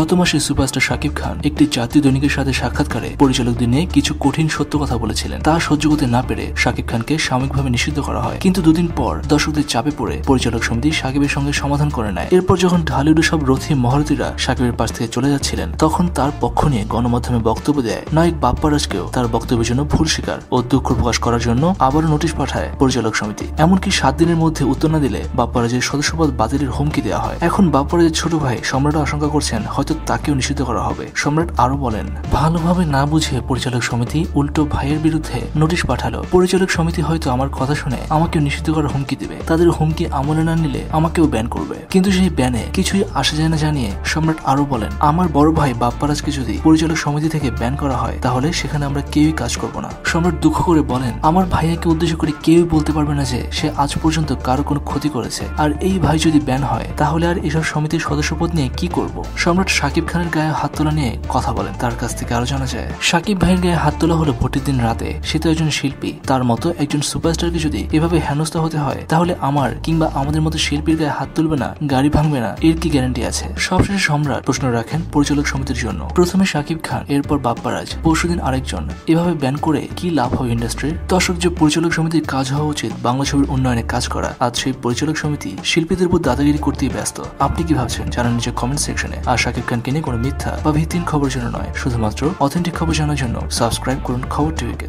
গত মাসে সুপারস্টার শাকিব খান একটি জাতীয় দৈনিকের সাথে সাক্ষাৎকারে পরিচালকদের নিয়ে কিছু কঠিন সত্য কথা বলেছিলেন। তা সহ্য করতে না পেরে শাকিব খানকে সাময়িকভাবে নিষিদ্ধ করা হয়। কিন্তু দুদিন পর দর্শকদের চাপে পড়ে পরিচালক সমিতি সাকিবের সঙ্গে সমাধান করে নেয়। এরপর যখন ঢালিউডের সব রথী মহারথীরা সাকিবের পাশ থেকে চলে যাচ্ছিলেন, তখন তার পক্ষ নিয়ে গণমাধ্যমে বক্তব্য দেয় নায়ক বাপ্পারাজকেও। তার বক্তব্যের জন্য ভুল স্বীকার ও দুঃখ প্রকাশ করার জন্য আবারও নোটিশ পাঠায় পরিচালক সমিতি। এমনকি সাত দিনের মধ্যে উত্তর না দিলে বাপ্পারাজের সদস্যপদ বাতিলের হুমকি দেওয়া হয়। এখন বাপ্পারাজের ছোট ভাই সম্রাট আশঙ্কা করছেন হয়তো তাকেও নিষিদ্ধ করা হবে। সম্রাট আরও বলেন, ভালোভাবে না বুঝে পরিচালক সমিতি উল্টো ভাইয়ের বিরুদ্ধে নোটিশ পাঠালো। পরিচালক সমিতি হয়তো আমার কথা শুনে আমাকেও নিষিদ্ধ করার হুমকি দিবে। তাদের হুমকি আমলে না নিলে আমাকেও ব্যান করবে। কিন্তু সেই ব্যানে কিছুই আসা যায় না জানিয়ে সম্রাট আরও বলেন, আমার বড় ভাই বাপ্পারাজকে যদি পরিচালক সমিতি থেকে ব্যান করা হয়, তাহলে সেখানে আমরা কেউই কাজ করব না। সম্রাট দুঃখ করে বলেন, আমার ভাইয়াকে উদ্দেশ্য করে কেউই বলতে পারবে না যে সে আজ পর্যন্ত কারও কোনো ক্ষতি করেছে। আর এই ভাই যদি ব্যান হয়, তাহলে আর এসব সমিতির সদস্যপদ নিয়ে কি করব? সম্রাট সাকিব খানের গায়ে হাত তোলা নিয়ে কথা বলেন। তার কাছ থেকে আরও জানা যায়, সাকিব ভাইয়ের গায়ে হাত তোলা হলো ভোটের দিন রাতে। সে তো একজন শিল্পী। তার মতো একজন সুপারস্টারকে যদি এভাবে হেনস্থা হতে হয়, তাহলে আমার কিংবা আমাদের মতো শিল্পীর গায়ে হাত তুলবে না, গাড়ি ভাঙবে না, এর কি গ্যারান্টি আছে? সবশেষে সম্রাট প্রশ্ন রাখেন পরিচালক সমিতির জন্য। প্রথমে সাকিব খান, এরপর বাপ্পারাজ, পরশুদিন আরেকজন। এভাবে ব্যান করে কি লাভ হবে ইন্ডাস্ট্রির দর্শক, যে পরিচালক সমিতির কাজ হওয়া উচিত, বাংলা ছবির উন্নয়নে কাজ করা, আজ সেই পরিচালক সমিতি শিল্পীদের উপর দাদাগিরি করতেই ব্যস্ত। আপনি কি ভাবছেন? জানান নিচে কমেন্ট সেকশনে আর খানকে নিয়ে কোনো মিথ্যা বা ভিত্তিহীন খবর জন্য নয়, শুধুমাত্র অথেন্টিক খবর জানার জন্য সাবস্ক্রাইব করুন খবর টিভিকে